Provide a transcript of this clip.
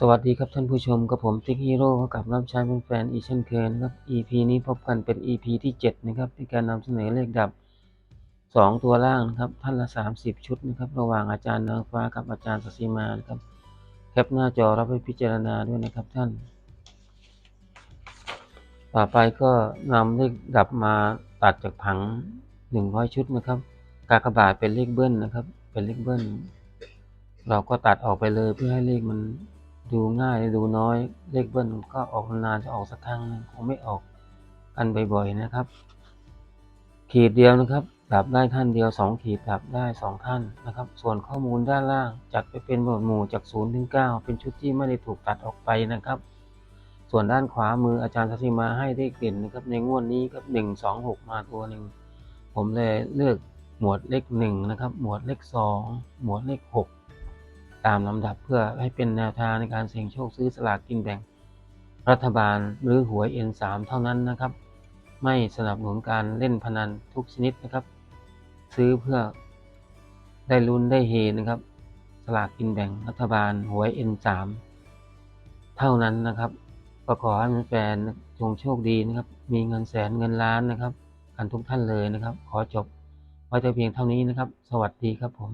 สวัสดีครับท่านผู้ชมกับผมติ๊กฮีโร่กลับรับใช้เป็นแฟนอีเช่นเคยนะครับ EP นี้พบกันเป็น EP ที่ 7 นะครับในการนำเสนอเลขดับ 2 ตัวล่างนะครับท่านละ 30 ชุดนะครับ ระหว่างอาจารย์นางฟ้ากับอาจารย์สศิมานะครับแคปหน้าจอรับไปพิจารณาด้วยนะครับท่าน ต่อไปก็นำเลขดับมาตัดจากผัง 100 ชุดนะครับ กากบาทเป็นเลขเบิ้ลนะครับ เป็นเลขเบิ้ลเราก็ตัดออกไปเลยเพื่อให้เลขมัน ดูง่ายดูน้อย เลขเบิ้ลก็ออกนานจะออกสักครั้งนึงคงไม่ออกกันบ่อยๆนะครับ ขีดเดียวนะครับดับได้ท่านเดียวสองขีดดับได้สองท่านนะครับ ส่วนข้อมูลด้านล่างจัดไปเป็นหมวดหมู่จาก0ถึง9เป็นชุดที่ไม่ได้ถูกตัดออกไปนะครับ ส่วนด้านขวามืออาจารย์ทัศิมาให้เลขเด่นนะครับในงวดนี้ครับหนึ่งสองหกมาตัวหนึ่งผมเลยเลือกหมวดเลขหนึ่งนะครับหมวดเลขสองหมวดเลขหก ตามลำดับเพื่อให้เป็นแนวทางในการเสี่ยงโชคซื้อสลากกินแบ่ง รัฐบาลหรือหวย N3 เท่านั้นนะครับ ไม่สนับสนุนการเล่นพนันทุกชนิดนะครับ ซื้อเพื่อได้ลุ้นได้เฮนะครับ สลากกินแบ่งรัฐบาลหวย N3 เท่านั้นนะครับก็ขอให้แฟนจงโชคดีนะครับ มีเงินแสนเงินล้านนะครับกันทุกท่านเลยนะครับ ขอจบไว้แต่เพียงเท่านี้นะครับ สวัสดีครับผม